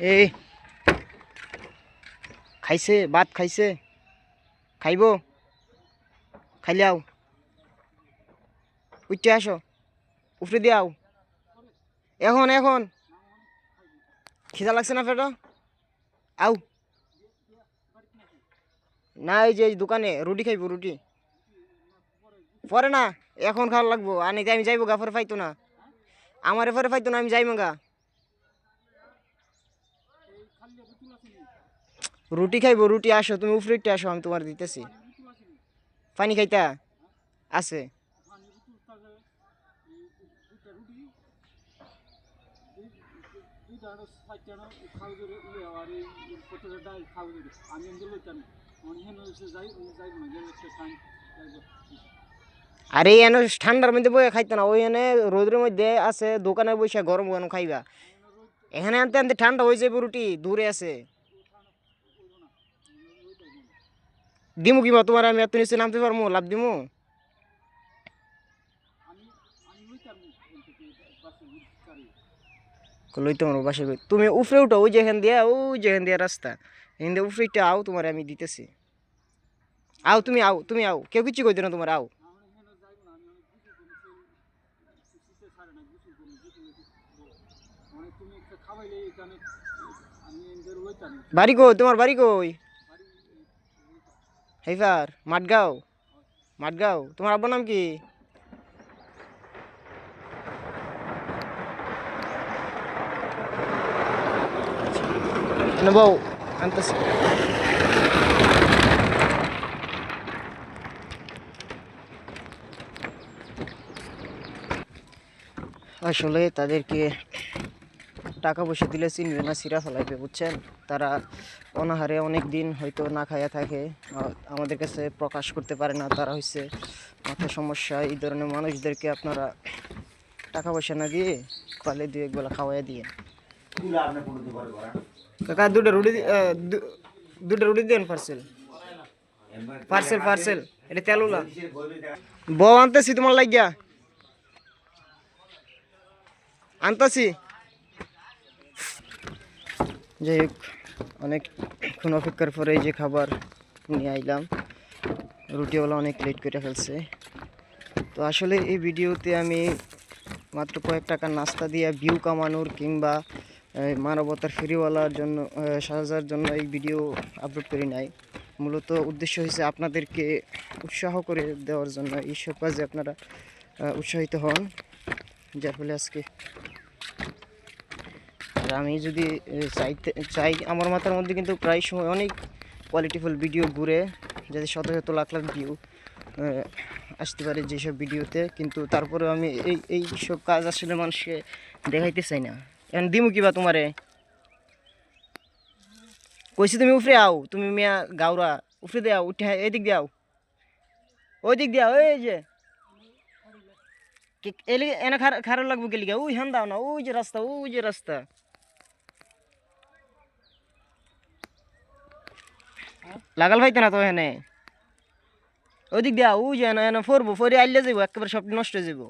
এই। খাইছে, ভাত খাইছে। খাইব? খাইলে আও। উঠতে আসো। উফরে দিয়ে আও। এখন এখন। খিদা লাগছে না পেটো আও। না, এই যে দোকানে রুটি খাইবো রুটি পরে না, এখন খাওয়া লাগবো। আর নাকি আমি যাইবো গা পরে পাইতো না। আমারে পরে পাইতো না, আমি যাইবো গা। রুটি খাইবো, রুটি আসো, তুমি উপরে একটু আসো, আমি তোমার দিতেছি। পানি খাইতা? আছে। আরে এনে ঠান্ডার মধ্যে বয়ে খাইতো না, ওই এনে রোদের মধ্যে আছে, দোকানে বসে গরম গরম খাইবা। এখানে আনতে আনতে ঠান্ডা হয়ে যাবে রুটি, দূরে আছে। দিমু কিবা? তোমার আমি এত নিচে নামতে পারব, লাভ দিমু? লইতে বাসে কই। তুমি উফরে উঠো, ওই যেখান দিয়া, ওই যেখান দিয়া রাস্তা। এখান দিয়ে উফরে একটু আও, তোমার আমি দিতেছি। আও, তুমি আও তুমি আও। কেউ কিছু কইতো না তোমার, আও। বাড়ি কই? তোমার বাড়ি কই? হেফার মাঠগাঁও। মাঠগাঁও, তোমার আব্বার নাম কি? আনতেছি। আসলে তাদেরকে টাকা পয়সা দিলে চিনবে না, সিরা ফেলাইবে, বুঝছেন? তারা অনাহারে অনেক দিন হয়তো না খাইয়া থাকে আমাদের কাছে প্রকাশ করতে পারে না, তারা হচ্ছে মাথা সমস্যা, এই ধরনের মানুষদেরকে আপনারা টাকা পয়সা না দিয়ে পালে দুই একবেলা খাওয়াই দিয়ে। কাকা দুটো রুটি দুটো রুটি দেন পার্সেল পার্সেল পার্সেল এটা তেলুলা বউ আনতেছি তোমার লাগিয়া। আনতাছি? যাই হোক অনেকক্ষণ অপেক্ষার পরে যে খাবার নিয়ে আইলাম। রুটিওয়ালা অনেক লেট করে ফেলছে। তো আসলে এই ভিডিওতে আমি মাত্র কয়েক টাকার নাস্তা দিয়ে ভিউ কামানোর কিংবা মানবতার ফেরিওয়ালার জন্য সাজার জন্য এই ভিডিও আপলোড করি নাই। মূলত উদ্দেশ্য হয়েছে আপনাদেরকে উৎসাহ করে দেওয়ার জন্য। এইসব কাজে আপনারা উৎসাহিত হন। যার ফলে আজকে আর আমি যদি চাইতে, চাই, আমার মাথার মধ্যে কিন্তু প্রায় সময় অনেক কোয়ালিটিফুল ভিডিও ঘুরে, যাতে শত শত লাখ লাখ ভিউ আসতে পারে যেসব ভিডিওতে কিন্তু তারপরেও আমি এই এই সব কাজ আসলে মানুষকে দেখাইতে চাই না। এখন দিমু কিবা তোমারে? কইছি তুমি উফরে আও, তুমি মিয়া গাউরা উফরে দেও উঠে এদিক দিয়াও ওই দিক দিয়া ওই যে। কে- এলি, এনে খার, খারাপ লাগবো গেলি ওই হান দাও না, ওই যে রাস্তা, ওই যে রাস্তা। লাগাল ভাইতে না তো এখানে ওদিক দিয়া ওই যে এনে এনে ফরবো, ফরি আইলে যাব একেবারে সব নষ্ট হয়ে যাব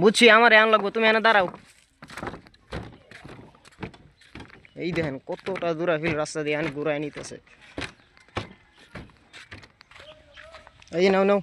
বুঝছি, আমার এমন লাগবো, তুমি এনে দাঁড়াও। এই দেখেন, কতটা দূরা ফিল রাস্তা দিয়ে আনি ঘুরাই নিতেছে। এই নাও নাও।